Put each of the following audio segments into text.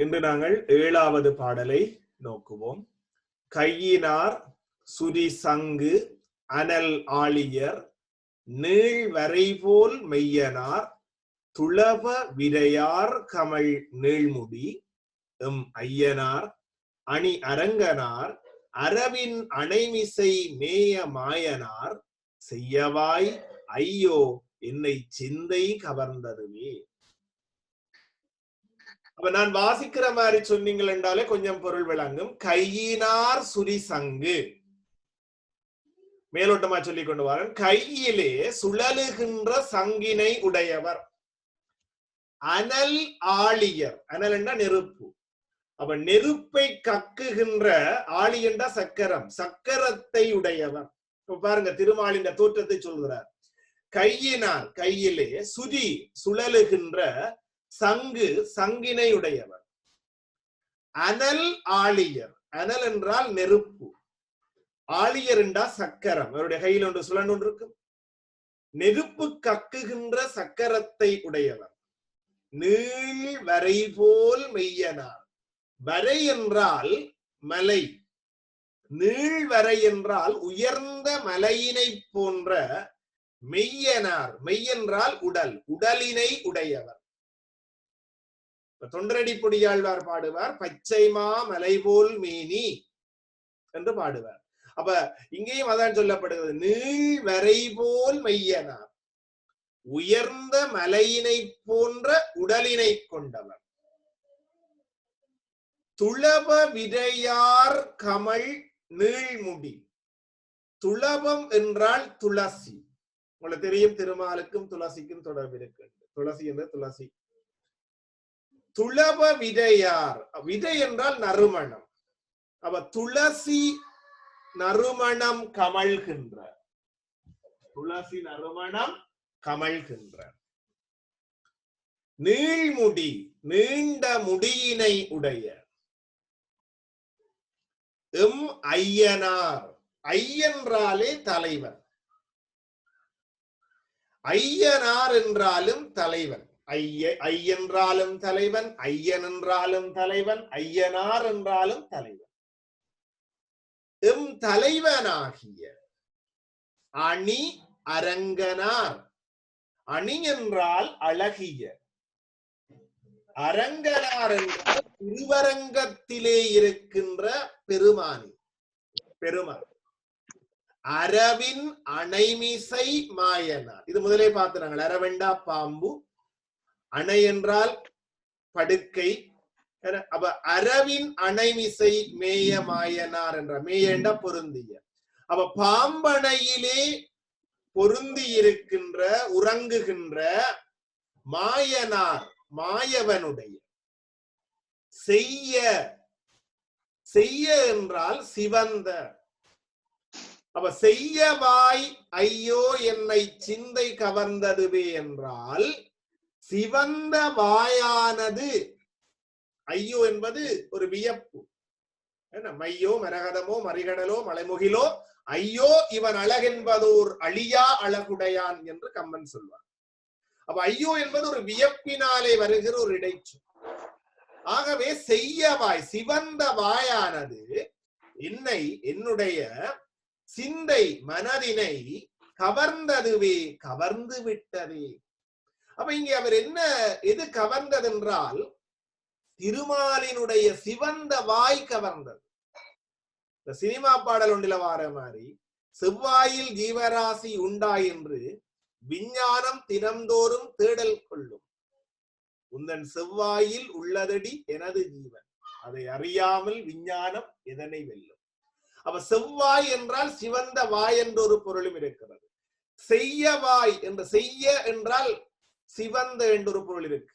இன்று நாங்கள் ஏழாவது பாடலை நோக்குவோம். கையினார் சுரி சங்கு அனல் ஆழியர் நீள் வரைபோல் மெய்யனார் துளவ விரையார் கமல் நீள்முடி எம் ஐயனார் அணி அரங்கனார் அரவின் அணைமிசை மேய மாயனார் செய்யவாய் ஐயோ என்னை சிந்தை கவர்ந்ததுவே அப்ப நான் வாசிக்கிற மாதிரி சொன்னீங்கள் என்றாலே கொஞ்சம் பொருள் விளங்கும். கையினார் சுரி சங்கு. மேலோட்டமா சொல்லிக் கொண்டு வரேன் கையிலே சுழலுகின்ற சங்கினை உடையவர். அனல் ஆளியர் அனல் என்றா நெருப்பு. அவ நெருப்பை கக்குகின்ற ஆழி என்றா சக்கரம். சக்கரத்தை உடையவர். இப்ப பாருங்க திருமாலின் தோற்றத்தை சொல்கிறார். கையினால் கையிலே சுதி சுழலுகின்ற சங்கு சங்கினையுடையவர் அனல் ஆழியர் அனல் என்றால் நெருப்பு. ஆழியர் என்றா சக்கரம். அவருடைய கையில் ஒன்று சுழன் ஒன்று இருக்கும் நெருப்பு கக்குகின்ற சக்கரத்தை உடையவர் நீள் வரை போல் மெய்யனார் வரை என்றால் மலை. நீள் வரை என்றால் உயர்ந்த மலையினை போன்ற மெய்யனார். மெய்யென்றால் உடல். உடலினை உடையவர். தொண்டரடி பொடியாழ்வார் பாடுவார் பச்சைமா மலை போல் மேனி என்று பாடுவார். அப்ப இங்கேயும் அதான் சொல்லப்படுகிறது நீள் வரை போல் மெய்யனார் உயர்ந்த மலையினை போன்ற உடலினை கொண்டவர். துளப விடையார் கமல் நீள்முடி துளபம் என்றால் துளசி. உங்களுக்கு தெரியும் திருமாலுக்கும் துளசிக்கும் தொடர்பு இருக்கு. துளசி என்ற துளசி. துளவ விதையார் விதை என்றால் நறுமணம். அவ துளசி நறுமணம் கமழ்கின்ற. துளசி நறுமணம் கமழ்கின்ற. நீள்முடி நீண்ட முடியினை உடைய. எம் ஐயனார். ஐயன்றாலே தலைவன். ஐயனார் என்றாலும் தலைவன். ஐயென்றாலும் தலைவன் ஐயன் என்றாலும் தலைவன் ஐயனார் என்றாலும் தலைவன். எம் தலைவனாகிய அணி அரங்கனார். அணி என்றால் அழகிய. அரங்கனார் என்றால் திருவரங்கத்திலே இருக்கின்ற பெருமானி. பெருமான். அரவின் அணைமிசை மாயனார். இது முதலே பார்த்து நாங்கள் அரவெண்டா பாம்பு அணை என்றால் படுக்கை. அப்ப அரவின் அணைமிசை மேய மாயனார் என்ற மேயண்ட பொருந்திய. அப்ப பாம்பனையிலே பொருந்தி இருக்கின்ற உறங்குகின்ற மாயனார் மாயவனுடைய. செய்ய செய்ய என்றால் சிவந்த. அப்ப செய்யவாய் ஐயோ என்னை சிந்தை கவர்ந்ததுவே என்றால் சிவந்த வாயானது. ஐயோ என்பது ஒரு வியப்பு. என்ன? மையோ மரகதமோ மறிகடலோ மலைமுகிலோ ஐயோ இவன் அழகென்பதோர் அழியா அழகுடையான் என்று கம்மன் சொல்வார். அப்ப ஐயோ என்பது ஒரு வியப்பினாலே வருகிற ஒரு இடைச்சு ஆகவே செய்யவாய் சிவந்த வாயானது என்னை என்னுடைய சிந்தை மனதினை கவர்ந்ததுவே கவர்ந்து விட்டதே. அப்ப இங்கே அவர் என்ன எது கவர்ந்தது என்றால் திருமாலினுடைய சிவந்த வாய் கவர்ந்தது. இந்த சினிமா பாடல் ஒன்றில வார மாதிரி செவ்வாயில் ஜீவராசி உண்டா என்று விஞ்ஞானம் தினந்தோறும் தேடல் கொள்ளும். உந்தன் செவ்வாயில் உள்ளதடி எனது ஜீவன். அதை அறியாமல் விஞ்ஞானம் எதனை வெல்லும்? அப்ப செவ்வாய் என்றால் சிவந்த வாய் என்ற ஒரு பொருளும் இருக்கிறது. செய்ய வாய் என்று செய்ய என்றால் சிவந்த என்று ஒரு பொருள் இருக்கு.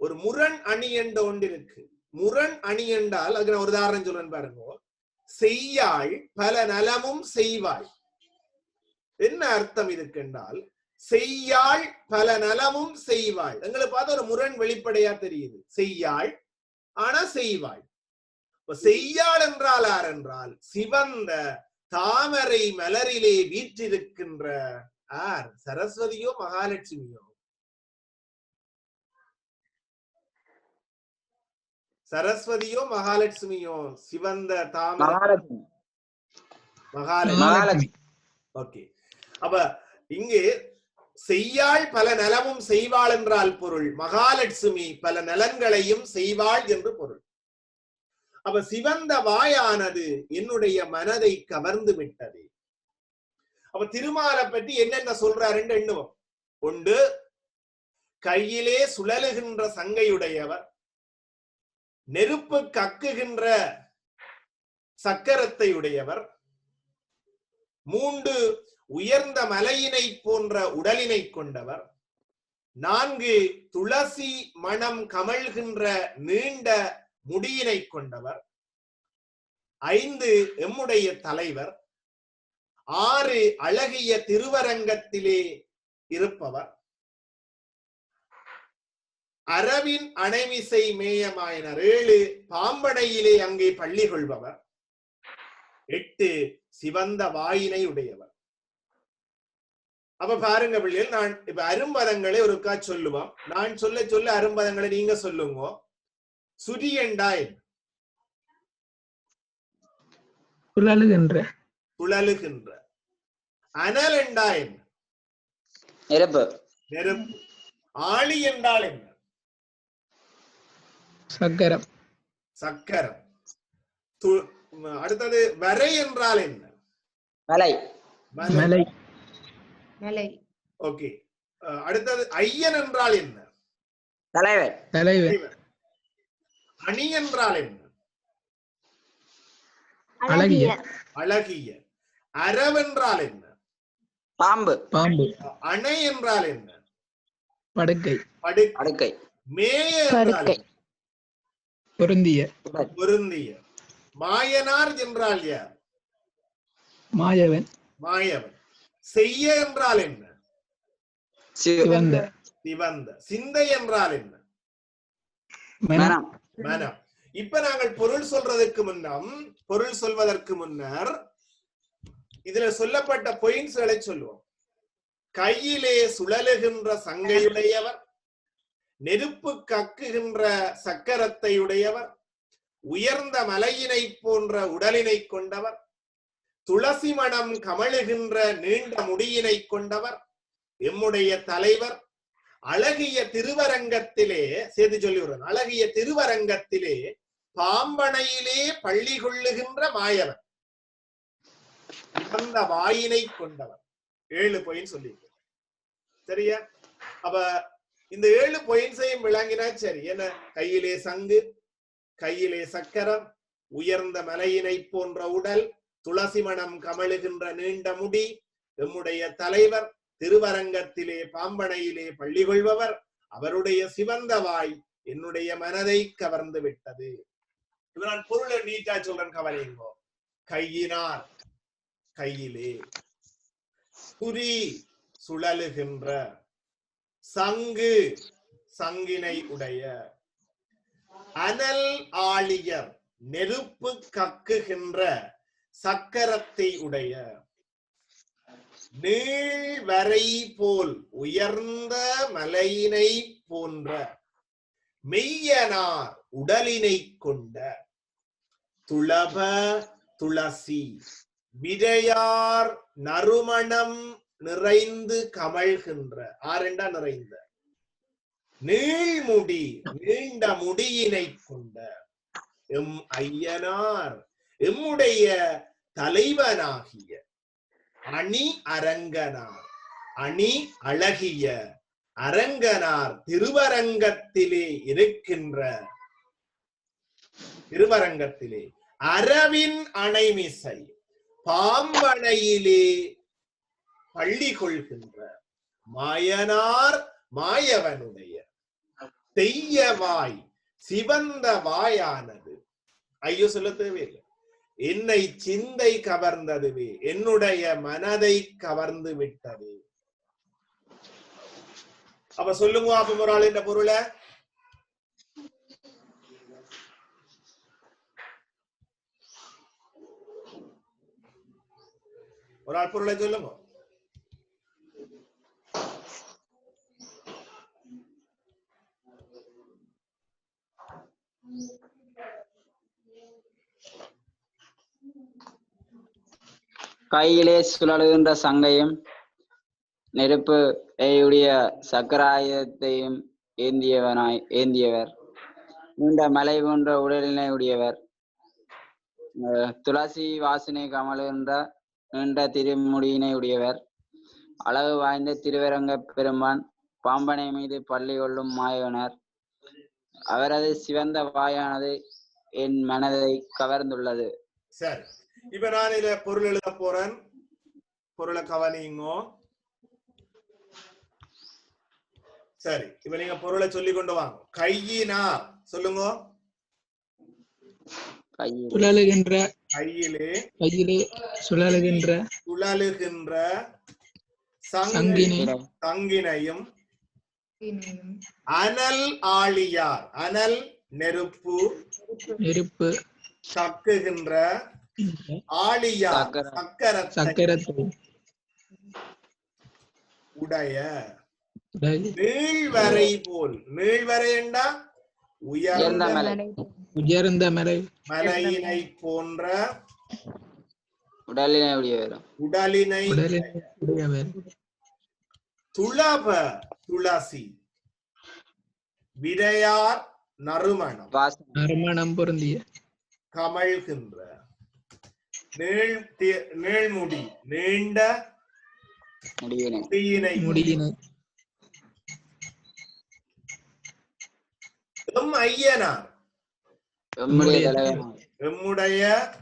ஒரு முரண் அணி என்ற ஒன்று இருக்கு. முரண் அணி என்றால் அதுக்கு நான் ஒரு உதாரணம் சொல்றேன் பாருங்க. செய்யாள் பல நலமும் செய்வாள். என்ன அர்த்தம் இதுக்கு என்றால் செய்யாள் பல நலமும் செய்வாள். எங்களை பார்த்தா ஒரு முரண் வெளிப்படையா தெரியுது. செய்யாள் ஆனா செய்வாள். செய்யாள் என்றால் யார் என்றால் சிவந்த தாமரை மலரிலே வீற்றிருக்கின்ற ஆர் சரஸ்வதியோ மகாலட்சுமியோ சரஸ்வதியோ மகாலட்சுமியோ சிவந்த தாமரை? மகாலட்சுமி. ஓகே. அப்ப இங்கே செய்யாள் பல நலமும் செய்வாள் என்றால் பொருள். மகாலட்சுமி பல நலன்களையும் செய்வாள் என்று பொருள். அப்ப சிவந்த வாயானது என்னுடைய மனதை கவர்ந்து விட்டது. அப்ப திருமாலை பற்றி என்னென்ன சொல்றாருன்னு எண்ணுவோம். ஒன்று கையிலே சுழலுகின்ற சங்கையுடையவர். நெருப்பு கக்குகின்ற சக்கரத்தை உடையவர். மூன்று உயர்ந்த மலையினை போன்ற உடலினை கொண்டவர். நான்கு துளசி மணம் கமழ்கின்ற நீண்ட முடியினை கொண்டவர். ஐந்து எம்முடைய தலைவர். ஆறு அழகிய திருவரங்கத்திலே இருப்பவர். அரவின் அணைமிசை மேயமாயினர். ஏழு பாம்பனையிலே அங்கே பள்ளி கொள்பவர். எட்டு சிவந்த வாயினை உடையவர். அப்ப பாருங்க பிள்ளைகள் நான் இப்ப அரும்பதங்களை ஒருக்கா சொல்லுவோம். நான் சொல்ல சொல்ல அரும்பதங்களை நீங்க சொல்லுங்க. சுரியண்டா என்ன? சுழலுகின்ற சுழலுகின்ற அனல் என்றா என்ன? நெருப்பு. நெருப்பு. ஆளி என்றால் என்ன? சக்கரம். சக்கரம். அடுத்தது வரை என்றால் என்ன? மலை. மலை. மலை. ஓகே. அடுத்தது ஐயன் என்றால் என்ன? தலைவர். தலைவர். அணி என்றால் என்ன? அழகிய. அழகிய. அரவென்றால் என்ன? பாம்பு. பாம்பு. அணை என்றால் என்ன? படுக்கை. படு அடுக்கை மேய என்றால் படுக்கை. பொருந்திய. பொருந்திய. மாயனார் என்றால் யார்? மாயவன். மாயவன். செய்ய என்றால் என்ன? சிவ- சிவந்த. சிவந்த. சிந்தை என்றால் என்ன? மனம். இப்ப நாங்கள் பொருள் சொல்றதுக்கு முன்னம் பொருள் சொல்வதற்கு முன்னர் இதுல சொல்லப்பட்ட பொயின்ஸ்களை சொல்லுவோம். கையிலே சுழலுகின்ற சங்கையுடையவர் நெருப்பு கக்குகின்ற சக்கரத்தை உடையவர் உயர்ந்த மலையினை போன்ற உடலினை கொண்டவர் துளசி மணம் கமழுகின்ற நீண்ட முடியினை கொண்டவர் எம்முடைய தலைவர் அழகிய திருவரங்கத்திலே செய்து சொல்லி அழகிய திருவரங்கத்திலே பாம்பனையிலே பள்ளி கொள்ளுகின்ற மாயவர் அந்த வாயினை கொண்டவர் ஏழு பொயின் சொல்லி சரியா? அப்ப இந்த ஏழு பொயின்ஸையும் விளங்கினா சரி. என்ன? கையிலே சங்கு கையிலே சக்கரம் உயர்ந்த மலையினை போன்ற உடல் துளசி மணம் கமழுகின்ற நீண்ட முடி எம்முடைய தலைவர் திருவரங்கத்திலே பாம்பனையிலே பள்ளி கொள்பவர் அவருடைய சிவந்த வாய் என்னுடைய மனதை கவர்ந்து விட்டது. இப்ப நான் பொருளை நீட்டா சொல்றேன் கவலைங்கோ. கையினார் கையிலே குறி சுழலுகின்ற சங்கு சங்கினை உடைய. அனல் ஆழியர் நெருப்பு கக்குகின்ற சக்கரத்தை உடைய. நீழ்வரை போல் உயர்ந்த மலையினை போன்ற மெய்யனார் உடலினை கொண்ட துளப துளசி விடையார் நறுமணம் நிறைந்து கமழ்கின்ற. ஆரெண்டா நிறைந்த? நீள்முடி நீண்ட முடியினை கொண்ட. எம் ஐயனார் எம்முடைய தலைவனாகிய. அணி அரங்கனார் அணி அழகிய. அரங்கனார் திருவரங்கத்திலே இருக்கின்ற. திருவரங்கத்திலே. அரவின் அணைமிசை. பாம்பனையிலே பள்ளி கொள்கின்ற மாயனார் மாயவனுடைய தெய்ய வாய் சிவந்த வாயானது. ஐயோ சொல்ல தேவையில்லை. என்னை சிந்தை கவர்ந்ததுவே என்னுடைய மனதை கவர்ந்து விட்டது. அப்ப சொல்லுங்க அப்ப ஒரு ஆள் இந்த பொருளை? ஒரு ஆள் பொருளை சொல்லுங்க. கையிலே சுழலுகின்ற சங்கையும் நெருப்பு உடைய சக்கராயுதத்தையும் ஏந்தியவனாய் ஏந்தியவர். நீண்ட மலை போன்ற உடலினை உடையவர். துளசி வாசனை கமலுகின்ற நீண்ட திருமுடியினை உடையவர். அழகு வாய்ந்த திருவரங்க பெருமான் பாம்பனை மீது பள்ளி கொள்ளும் மாயவனர். அவரது சிவந்த வாயானது என் மனதை கவர்ந்துள்ளது. சரி. இப்ப நான் இதுல பொருள் எழுத போறேன். பொருளை கவனிங்கோ சரி. இப்ப நீங்க பொருளை சொல்லி கொண்டு வாங்க. கையினார். சொல்லுங்க. கையில். சுழலுகின்ற கையிலே. கையிலே சுழலுகின்ற சுழலுகின்ற சங்கி சங்கினை. சங்கினையும் அனல் ஆழியார் அனல் நெருப்பு நெருப்பு சக்குகின்ற சக்கரம். சக்கரத்தை உடைய நீள்வரை போல். நீள்வரை என்றா? உயர்ந்த உயர்ந்த மலை. உயர்ந்த மலை. மலையினை போன்ற உடலினை உடையவர் உடலினை துளப துளசி. விரையார் நறுமணம். நறுமணம் பொருந்திய. கமழ்கின்ற. நீள்முடி நீண்ட முடிவினை. முடியினை எம் ஐயனார். எம்முடைய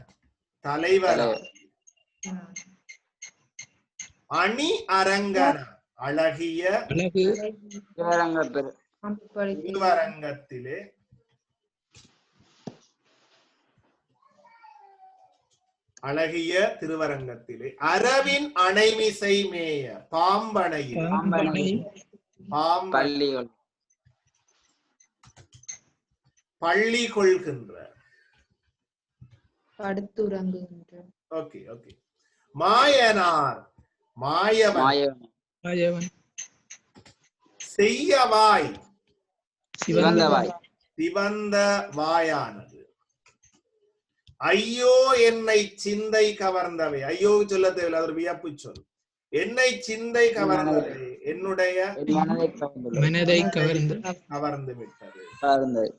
தலைவர். அணி அரங்கன அழகிய திருவரங்கத்திலே அழகிய திருவரங்கத்திலே அரவின் அணைமிசை மேய பாம்பனையில் பள்ளி கொள்கின்ற. படுத்துறங்குகின்ற. Okay okay. மாயனார் மாயவன். செய்யவாய் சிவந்த வாய் சிவந்த வாயானது ஐயோ என்னை சிந்தை கவர்ந்தவை ஐயோ சொல்ல தேவையில்லை அது ஒரு வியப்பு சொல். என்னை சிந்தை கவர்ந்தவை என்னுடைய என் மனதை கவர்ந்து கவர்ந்து விட்டது. கவர்ந்தது.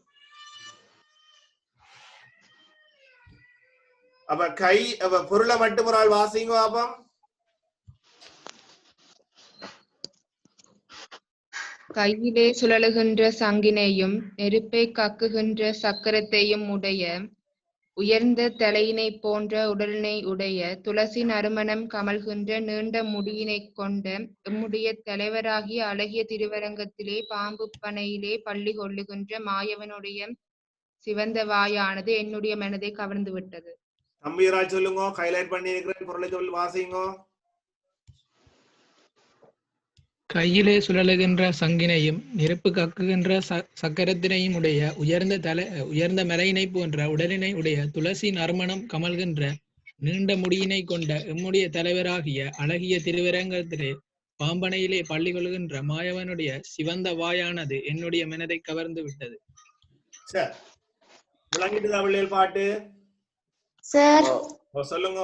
அப்ப கை அப்ப பொருளை மட்டும் ஒரு ஆள் வாசிங்க பாப்போம் கையிலே சுழலுகின்ற சங்கினையும் நெருப்பை கக்குகின்ற சக்கரத்தையும் உடைய உயர்ந்த தலையினை போன்ற உடலினை உடைய துளசி நறுமணம் கமல்கின்ற நீண்ட முடியினைக் கொண்ட எம்முடைய தலைவராகிய அழகிய திருவரங்கத்திலே பாம்பு பனையிலே பள்ளி கொள்ளுகின்ற மாயவனுடைய சிவந்த வாயானது என்னுடைய மனதை கவர்ந்து விட்டது. தம்பியராஜ் சொல்லுங்க ஹைலைட் பண்ணி இருக்கிற பொருளை சொல்லி வாசிங்கோ. கையிலே சுழலுகின்ற சங்கினையும் நெருப்பு கக்குகின்ற ச- சக்கரத்தினையும் உடைய உயர்ந்த தலை உயர்ந்த மலையினை போன்ற உடலினை உடைய துளசி நறுமணம் கமல்கின்ற நீண்ட முடியினை கொண்ட எம்முடைய தலைவராகிய அழகிய திருவரங்கத்திலே பாம்பனையிலே பள்ளி கொள்கின்ற மாயவனுடைய சிவந்த வாயானது என்னுடைய மனதை கவர்ந்து விட்டது. சரி விளங்கிட்டு பாட்டு? சார் சொல்லுங்க.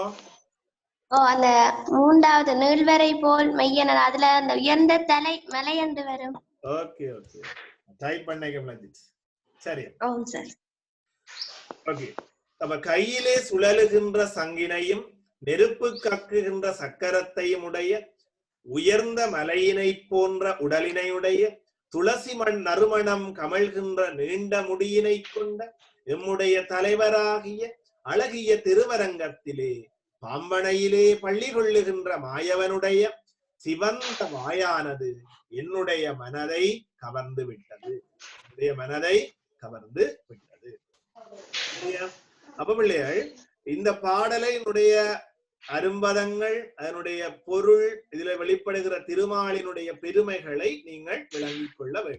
ஓ அந்த மூன்றாவது நீள்வரை போல் மையனர் அதுல அந்த உயர்ந்த தலை மலை என்று வரும். ஓகே ஓகே டைப் பண்ணைக்கு விளங்கிச்சு சரி. ஓ சார். ஓகே அப்ப கையிலே சுழலுகின்ற சங்கினையும் நெருப்பு கக்குகின்ற சக்கரத்தையும் உடைய உயர்ந்த மலையினை போன்ற உடலினையுடைய துளசி மண் நறுமணம் கமழ்கின்ற நீண்ட முடியினை கொண்ட எம்முடைய தலைவராகிய அழகிய திருவரங்கத்திலே பாம்பனையிலே பள்ளி கொள்ளுகின்ற மாயவனுடைய சிவந்த வாயானது என்னுடைய மனதை கவர்ந்து விட்டது. என்னுடைய மனதை கவர்ந்து விட்டது. அப்ப பிள்ளைகள் இந்த பாடலை என்னுடைய அரும்பதங்கள் அதனுடைய பொருள் இதுல வெளிப்படுகிற திருமாலினுடைய பெருமைகளை நீங்கள் விளங்கிக் கொள்ள வேண்டும்.